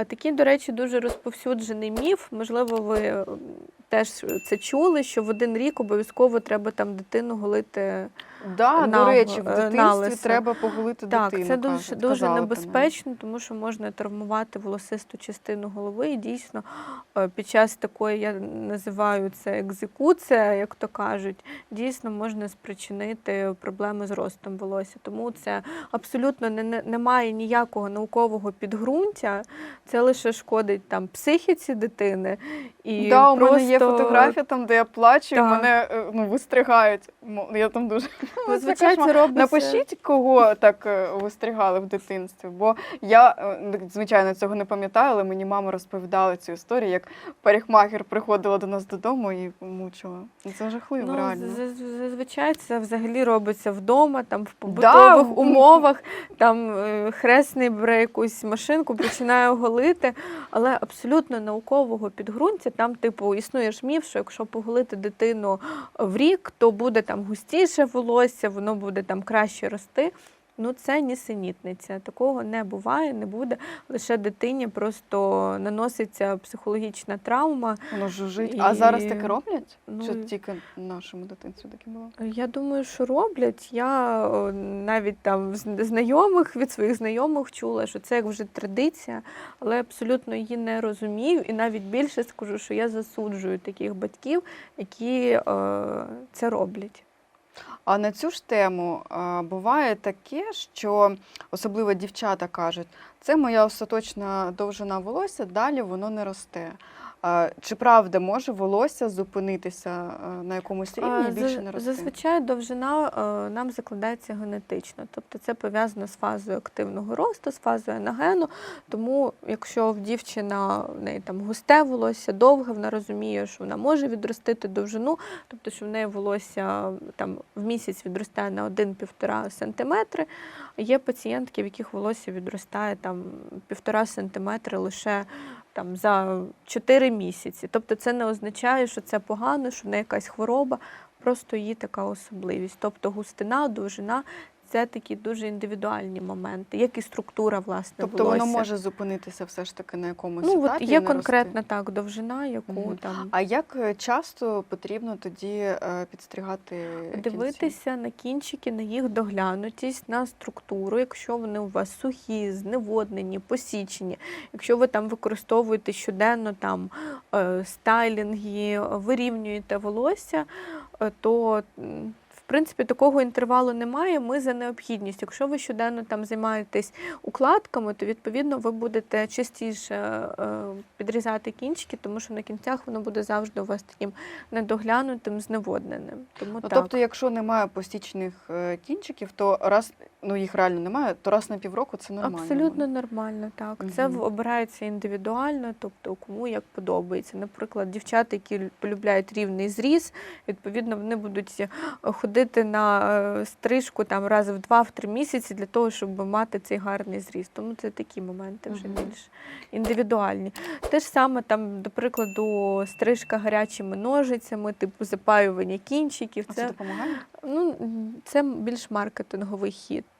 А такий, до речі, дуже розповсюджений міф. Можливо, ви теж це чули, що в один рік обов'язково треба там дитину голити. Да, на- до речі, в е, дитинстві треба поголити Так, дитину. це дуже, кажуть, дуже небезпечно, тому що можна травмувати волосисту частину голови. І дійсно, е, під час такої, я називаю це екзекуція, як то кажуть, дійсно можна спричинити проблеми з ростом волосся. Тому це абсолютно не, не, немає ніякого наукового підґрунтя, це лише шкодить там психіці дитини. І да, у мене є фотографія там, де я плачу, і мене е, ну, вистригають. Я там дуже Ну, Зазвичай це. Напишіть, кого так е, вистригали в дитинстві, бо я, е, звичайно, цього не пам'ятаю, але мені мама розповідала цю історію, як парикмахер приходила до нас додому і мучила. Це жахливо, Ну, реально. Зазвичай це взагалі робиться вдома, там в побутових в- умовах. Там хресний бере якусь машинку, починає голити. Але абсолютно наукового підґрунтя там, типу, існує ж міф, що якщо поголити дитину в рік, то буде там густіше волосся, воно буде там краще рости. Ну, це нісенітниця. Такого не буває, не буде. Лише дитині просто наноситься психологічна травма. Воно жужить. І- А зараз таке роблять? Ну, Чи тільки нашому дитинстві таке було? Я думаю, що роблять. Я навіть там знайомих від своїх знайомих чула, що це як вже традиція, але абсолютно її не розумію. І навіть більше скажу, що я засуджую таких батьків, які е, це роблять. А на цю ж тему буває таке, що особливо дівчата кажуть, це моя остаточна довжина волосся, далі воно не росте. Чи правда може волосся зупинитися на якомусь рівні і більше не рости? Зазвичай довжина е, нам закладається генетично, тобто це пов'язано з фазою активного росту, з фазою анагену. Тому, якщо в дівчина в неї там густе волосся, довге, вона розуміє, що вона може відростити довжину, тобто, що в неї волосся там в місяць відростає на 1-1,5 сантиметри. Є пацієнтки, в яких волосся відростає там 1,5 сантиметри лише там за 4 місяці. Тобто це не означає, що це погано, що в неї якась хвороба, просто її така особливість. Тобто густина, довжина це такі дуже індивідуальні моменти, як і структура власне Тобто волосся. воно може зупинитися все ж таки на якомусь ну, етапі. от є конкретна рости. так довжина, яку Мгм. там А як е, часто потрібно тоді е, підстригати кінці? дивитися на кінчики, на їх доглянутість, на структуру, якщо вони у вас сухі, зневоднені, посічені, якщо ви там використовуєте щоденно там е, стайлінги, вирівнюєте волосся, то в принципі такого інтервалу немає. Ми за необхідність. Якщо ви щоденно там займаєтесь укладками, то відповідно ви будете частіше е, підрізати кінчики, тому що на кінцях воно буде завжди у вас таким недоглянутим, зневодненим. Тому Ну, так. тобто, якщо немає постічних е, кінчиків, то раз ну їх реально немає, то раз на півроку це нормально. Абсолютно нормально, так. Це обирається індивідуально, тобто кому як подобається. Наприклад, дівчата, які полюбляють рівний зріз, відповідно, вони будуть е, ходити на е, стрижку там раз в два-три місяці для того, щоб мати цей гарний зріз. Тому це такі моменти вже Мгм. більш індивідуальні. Те ж саме там, до прикладу, стрижка гарячими ножицями, типу запаювання кінчиків. А це допомагає? Ну, це більш маркетинговий хід.